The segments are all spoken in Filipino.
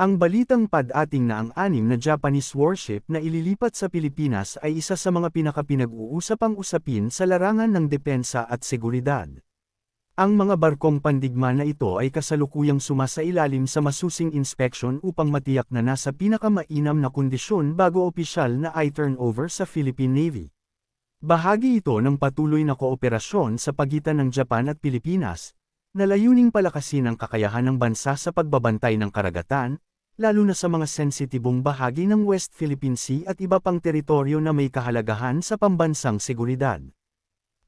Ang balitang pad-ating na ang anim na Japanese warship na ililipat sa Pilipinas ay isa sa mga pinakapinag-uusapang usapin sa larangan ng depensa at seguridad. Ang mga barkong pandigma na ito ay kasalukuyang sumasailalim sa masusing inspeksyon upang matiyak na nasa pinakamainam na kondisyon bago opisyal na i-turnover sa Philippine Navy. Bahagi ito ng patuloy na kooperasyon sa pagitan ng Japan at Pilipinas, na layuning palakasin ang kakayahan ng bansa sa pagbabantay ng karagatan, lalo na sa mga sensitibong bahagi ng West Philippine Sea at iba pang teritoryo na may kahalagahan sa pambansang seguridad.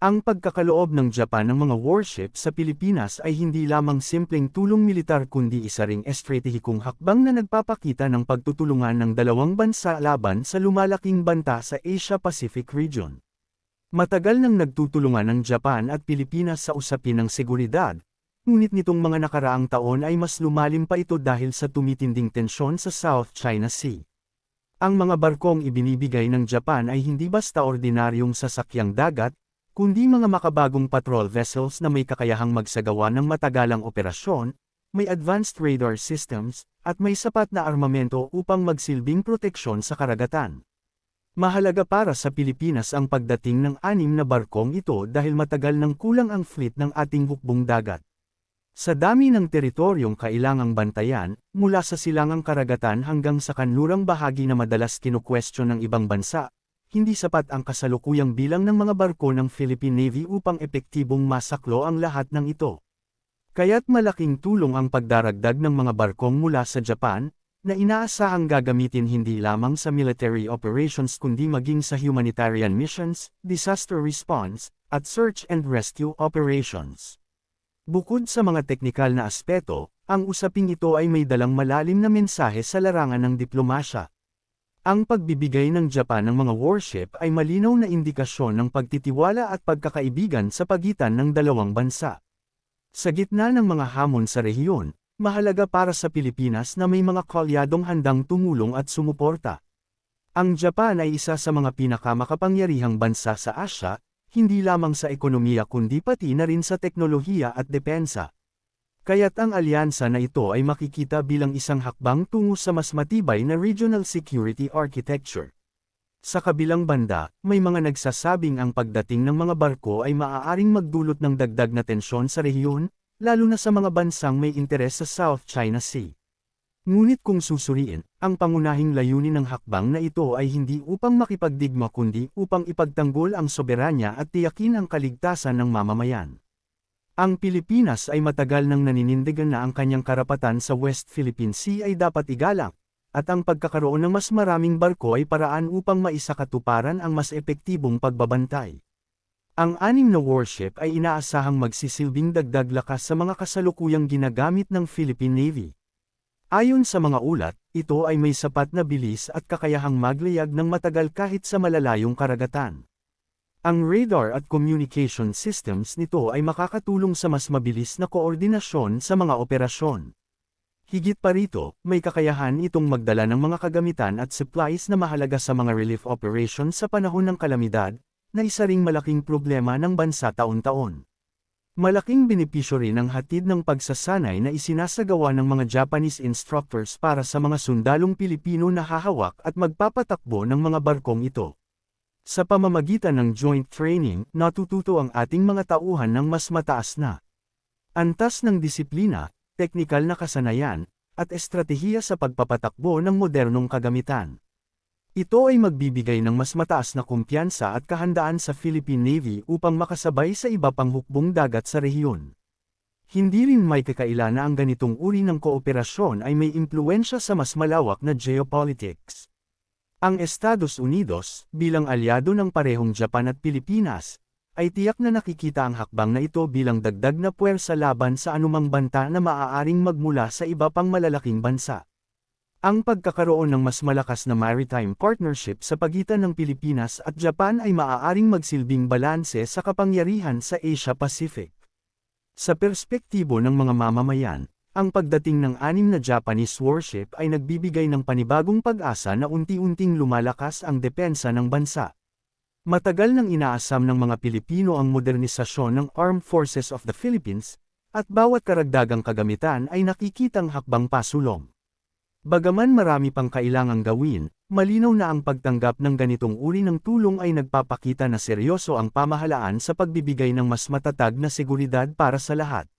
Ang pagkakaloob ng Japan ng mga warship sa Pilipinas ay hindi lamang simpleng tulong militar kundi isa ring estratehikong hakbang na nagpapakita ng pagtutulungan ng dalawang bansa laban sa lumalaking banta sa Asia-Pacific region. Matagal nang nagtutulungan ng Japan at Pilipinas sa usapin ng seguridad, Ngunit nitong mga nakaraang taon ay mas lumalim pa ito dahil sa tumitinding tensyon sa South China Sea. Ang mga barkong ibinibigay ng Japan ay hindi basta ordinaryong sasakyang dagat, kundi mga makabagong patrol vessels na may kakayahang magsagawa ng matagalang operasyon, may advanced radar systems, at may sapat na armamento upang magsilbing proteksyon sa karagatan. Mahalaga para sa Pilipinas ang pagdating ng anim na barkong ito dahil matagal nang kulang ang fleet ng ating hukbong dagat. Sa dami ng teritoryong kailangang bantayan, mula sa silangang karagatan hanggang sa kanlurang bahagi na madalas kinukwestiyon ng ibang bansa, hindi sapat ang kasalukuyang bilang ng mga barko ng Philippine Navy upang epektibong masaklo ang lahat ng ito. Kaya't malaking tulong ang pagdaragdag ng mga barkong mula sa Japan, na inaasahang gagamitin hindi lamang sa military operations kundi maging sa humanitarian missions, disaster response, at search and rescue operations. Bukod sa mga teknikal na aspeto, ang usaping ito ay may dalang malalim na mensahe sa larangan ng diplomasya. Ang pagbibigay ng Japan ng mga warship ay malinaw na indikasyon ng pagtitiwala at pagkakaibigan sa pagitan ng dalawang bansa. Sa gitna ng mga hamon sa rehiyon, mahalaga para sa Pilipinas na may mga kalyadong handang tumulong at sumuporta. Ang Japan ay isa sa mga pinakamakapangyarihang bansa sa Asya, hindi lamang sa ekonomiya kundi pati na rin sa teknolohiya at depensa. Kaya't ang alyansa na ito ay makikita bilang isang hakbang tungo sa mas matibay na regional security architecture. Sa kabilang banda, may mga nagsasabing ang pagdating ng mga barko ay maaaring magdulot ng dagdag na tensyon sa rehiyon, lalo na sa mga bansang may interes sa South China Sea. Ngunit kung susuriin, ang pangunahing layunin ng hakbang na ito ay hindi upang makipagdigma kundi upang ipagtanggol ang soberanya at tiyakin ang kaligtasan ng mamamayan. Ang Pilipinas ay matagal nang naninindigan na ang kanyang karapatan sa West Philippine Sea ay dapat igalang, at ang pagkakaroon ng mas maraming barko ay paraan upang maisakatuparan ang mas epektibong pagbabantay. Ang anim na warship ay inaasahang magsisilbing dagdag lakas sa mga kasalukuyang ginagamit ng Philippine Navy. Ayon sa mga ulat, ito ay may sapat na bilis at kakayahang maglayag ng matagal kahit sa malalayong karagatan. Ang radar at communication systems nito ay makakatulong sa mas mabilis na koordinasyon sa mga operasyon. Higit pa rito, may kakayahan itong magdala ng mga kagamitan at supplies na mahalaga sa mga relief operations sa panahon ng kalamidad, na isa ring malaking problema ng bansa taon-taon. Malaking benepisyo rin ang hatid ng pagsasanay na isinasagawa ng mga Japanese instructors para sa mga sundalong Pilipino na hahawak at magpapatakbo ng mga barkong ito. Sa pamamagitan ng joint training, natututo ang ating mga tauhan ng mas mataas na antas ng disiplina, teknikal na kasanayan, at estratehiya sa pagpapatakbo ng modernong kagamitan. Ito ay magbibigay ng mas mataas na kumpiyansa at kahandaan sa Philippine Navy upang makasabay sa iba pang hukbong dagat sa rehiyon. Hindi rin may kakaila na ang ganitong uri ng kooperasyon ay may impluensya sa mas malawak na geopolitics. Ang Estados Unidos, bilang alyado ng parehong Japan at Pilipinas, ay tiyak na nakikita ang hakbang na ito bilang dagdag na puwersa laban sa anumang banta na maaaring magmula sa iba pang malalaking bansa. Ang pagkakaroon ng mas malakas na maritime partnership sa pagitan ng Pilipinas at Japan ay maaaring magsilbing balanse sa kapangyarihan sa Asia-Pacific. Sa perspektibo ng mga mamamayan, ang pagdating ng anim na Japanese warship ay nagbibigay ng panibagong pag-asa na unti-unting lumalakas ang depensa ng bansa. Matagal nang inaasam ng mga Pilipino ang modernisasyon ng Armed Forces of the Philippines, at bawat karagdagang kagamitan ay nakikitang hakbang pasulong. Bagaman marami pang kailangang gawin, malinaw na ang pagtanggap ng ganitong uri ng tulong ay nagpapakita na seryoso ang pamahalaan sa pagbibigay ng mas matatag na seguridad para sa lahat.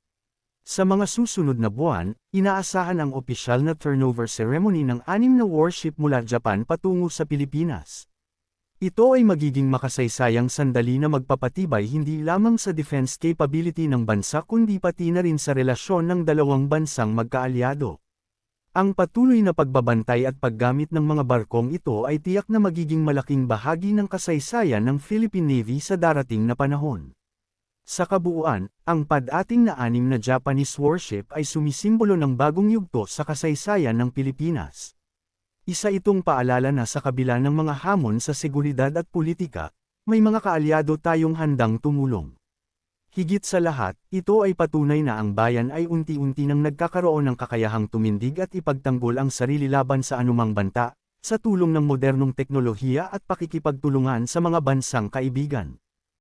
Sa mga susunod na buwan, inaasahan ang opisyal na turnover ceremony ng anim na warship mula Japan patungo sa Pilipinas. Ito ay magiging makasaysayang sandali na magpapatibay hindi lamang sa defense capability ng bansa kundi pati na rin sa relasyon ng dalawang bansang magkaalyado. Ang patuloy na pagbabantay at paggamit ng mga barkong ito ay tiyak na magiging malaking bahagi ng kasaysayan ng Philippine Navy sa darating na panahon. Sa kabuuan, ang pad-ating na anim na Japanese warship ay sumisimbolo ng bagong yugto sa kasaysayan ng Pilipinas. Isa itong paalala na sa kabila ng mga hamon sa seguridad at politika, may mga kaalyado tayong handang tumulong. Higit sa lahat, ito ay patunay na ang bayan ay unti-unti nang nagkakaroon ng kakayahang tumindig at ipagtanggol ang sarili laban sa anumang banta, sa tulong ng modernong teknolohiya at pakikipagtulungan sa mga bansang kaibigan.